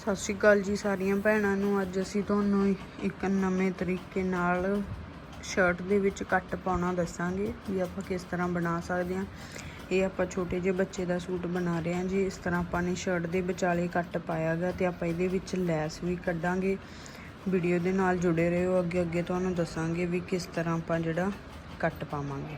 ਸਤਿ ਸ਼੍ਰੀ ਅਕਾਲ ਜੀ ਸਾਰੀਆਂ ਭੈਣਾਂ ਨੂੰ। ਅੱਜ ਅਸੀਂ ਤੁਹਾਨੂੰ ਇੱਕ ਨਵੇਂ ਤਰੀਕੇ ਨਾਲ ਸ਼ਰਟ ਦੇ ਵਿੱਚ ਕੱਟ ਪਾਉਣਾ ਦੱਸਾਂਗੇ ਵੀ ਆਪਾਂ ਕਿਸ ਤਰ੍ਹਾਂ ਬਣਾ ਸਕਦੇ ਹਾਂ। ਇਹ ਆਪਾਂ ਛੋਟੇ ਜਿਹੇ ਬੱਚੇ ਦਾ ਸੂਟ ਬਣਾ ਰਹੇ ਹਾਂ ਜੀ। ਇਸ ਤਰ੍ਹਾਂ ਆਪਾਂ ਨੇ ਸ਼ਰਟ ਦੇ ਵਿਚਾਲੇ ਕੱਟ ਪਾਇਆ ਗਾ ਤੇ ਆਪਾਂ ਇਹਦੇ ਵਿੱਚ ਲੈਸ ਵੀ ਕੱਢਾਂਗੇ। ਵੀਡੀਓ ਦੇ ਨਾਲ ਜੁੜੇ ਰਹੋ। ਅੱਗੇ ਅੱਗੇ ਤੁਹਾਨੂੰ ਦੱਸਾਂਗੇ ਵੀ ਕਿਸ ਤਰ੍ਹਾਂ ਆਪਾਂ ਜਿਹੜਾ ਕੱਟ ਪਾਵਾਂਗੇ।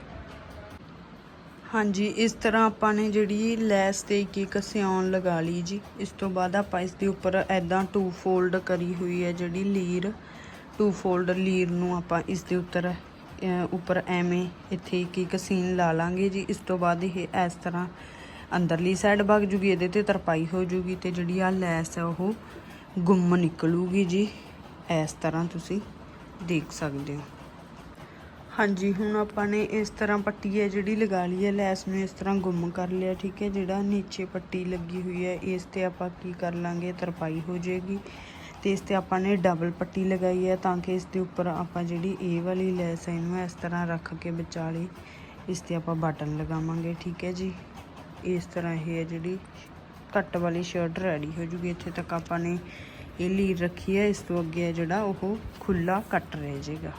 ਹਾਂਜੀ, ਇਸ ਤਰ੍ਹਾਂ ਆਪਾਂ ਨੇ ਜਿਹੜੀ ਲੈਸ ਤੇ ਇੱਕ ਇੱਕ ਸਿਉਣ ਲਗਾ ਲਈ ਜੀ। ਇਸ ਤੋਂ ਬਾਅਦ ਆਪਾਂ ਇਸ ਦੇ ਉੱਪਰ ਐਦਾਂ ਟੂ ਫੋਲਡ ਕਰੀ ਹੋਈ ਹੈ ਜਿਹੜੀ ਲੀਰ। ਟੂ ਫੋਲਡ ਲੀਰ ਨੂੰ ਆਪਾਂ ਇਸ ਦੇ ਉੱਤਰ ਉੱਪਰ ਐਵੇਂ ਇੱਥੇ ਇੱਕ ਇੱਕ ਸੀਨ ਲਾ ਲਾਂਗੇ ਜੀ। ਇਸ ਤੋਂ ਬਾਅਦ ਇਹ ਇਸ ਤਰ੍ਹਾਂ ਅੰਦਰਲੀ ਸਾਈਡ ਵਗ ਜੂਗੀ, ਇਹਦੇ ਤੇ ਤਰਪਾਈ ਹੋ ਜੂਗੀ ਤੇ ਜਿਹੜੀ ਆ ਲੈਸ ਹੈ ਉਹ ਗੁੰਮ ਨਿਕਲੂਗੀ ਜੀ। ਇਸ ਤਰ੍ਹਾਂ ਤੁਸੀਂ ਦੇਖ ਸਕਦੇ ਹੋ। ਹਾਂਜੀ, ਹੁਣ ਆਪਾਂ ਨੇ ਇਸ ਤਰ੍ਹਾਂ ਪੱਟੀ ਹੈ ਜਿਹੜੀ ਲਗਾ ਲਈ ਹੈ, ਲੈਸ ਨੂੰ ਇਸ ਤਰ੍ਹਾਂ ਗੁੰਮ ਕਰ ਲਿਆ, ਠੀਕ ਹੈ, ਜਿਹੜਾ ਨੀਚੇ ਪੱਟੀ ਲੱਗੀ ਹੋਈ ਹੈ, ਇਸ ਤੇ ਆਪਾਂ ਕੀ ਕਰ ਲਾਂਗੇ, ਤਰਪਾਈ ਹੋ ਜਾਏਗੀ। ਤੇ ਇਸ ਤੇ ਆਪਾਂ ਨੇ ਡਬਲ ਪੱਟੀ ਲਗਾਈ ਹੈ ਤਾਂ ਕਿ ਇਸ ਦੇ ਉੱਪਰ ਆਪਾਂ ਜਿਹੜੀ ਇਹ ਵਾਲੀ ਲੈਸ ਹੈ ਇਹਨੂੰ ਇਸ ਤਰ੍ਹਾਂ ਰੱਖ ਕੇ ਵਿਚਾਲੇ ਇਸ ਤੇ ਆਪਾਂ ਬਟਨ ਲਗਾਵਾਂਗੇ, ਠੀਕ ਹੈ ਜੀ। ਇਸ ਤਰ੍ਹਾਂ ਇਹ ਹੈ ਜਿਹੜੀ ਕੱਟ ਵਾਲੀ ਸ਼ਰਟ ਰੈਡੀ ਹੋ ਜੂਗੀ, ਇੱਥੇ ਤੱਕ ਆਪਾਂ ਨੇ ਇਹ ਲੀਰ ਰੱਖੀ ਹੈ, ਇਸ ਤੋਂ ਅੱਗੇ ਹੈ ਜਿਹੜਾ ਉਹ ਖੁੱਲਾ ਕੱਟ ਰਹਿ ਜਾਏਗਾ।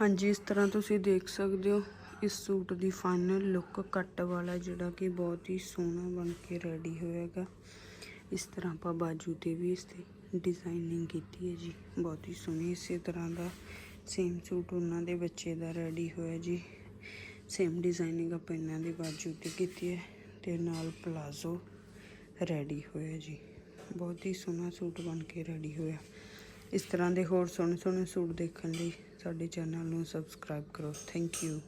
ਹਾਂਜੀ, ਇਸ ਤਰ੍ਹਾਂ ਤੁਸੀਂ ਦੇਖ ਸਕਦੇ ਹੋ, ਇਸ ਸੂਟ ਦੀ ਫਾਈਨਲ ਲੁੱਕ ਕੱਟ ਵਾਲਾ ਜਿਹੜਾ ਕਿ ਬਹੁਤ ਹੀ ਸੋਹਣਾ ਬਣ ਕੇ ਰੈਡੀ ਹੋਏਗਾ ਇਸ ਤਰ੍ਹਾਂ ਆਪਾਂ ਬਾਜੂ ਤੇ ਵੀ ਇਸ ਤੇ ਡਿਜ਼ਾਈਨਿੰਗ ਕੀਤੀ ਹੈ ਜੀ। ਬਹੁਤ ਹੀ ਸੋਹਣੀ, ਇਸੇ ਤਰ੍ਹਾਂ ਦਾ ਸੇਮ ਸੂਟ ਉਹਨਾਂ ਦੇ ਬੱਚੇ ਦਾ ਰੈਡੀ ਹੋਇਆ ਜੀ। ਸੇਮ ਡਿਜ਼ਾਈਨਿੰਗ ਆਪਾਂ ਇਹਨਾਂ ਦੀ ਬਾਜੂ ਤੇ ਕੀਤੀ ਹੈ ਤੇ ਨਾਲ ਪਲਾਜ਼ੋ ਰੈਡੀ ਹੋਇਆ ਜੀ। ਬਹੁਤ ਹੀ ਸੋਹਣਾ ਸੂਟ ਬਣ ਕੇ ਰੈਡੀ ਹੋਇਆ। ਇਸ ਤਰ੍ਹਾਂ ਦੇ ਹੋਰ ਸੋਹਣੇ ਸੋਹਣੇ ਸੂਟ ਦੇਖਣ ਲਈ ਸਾਡੇ ਚੈਨਲ ਨੂੰ ਸਬਸਕ੍ਰਾਈਬ ਕਰੋ। Thank you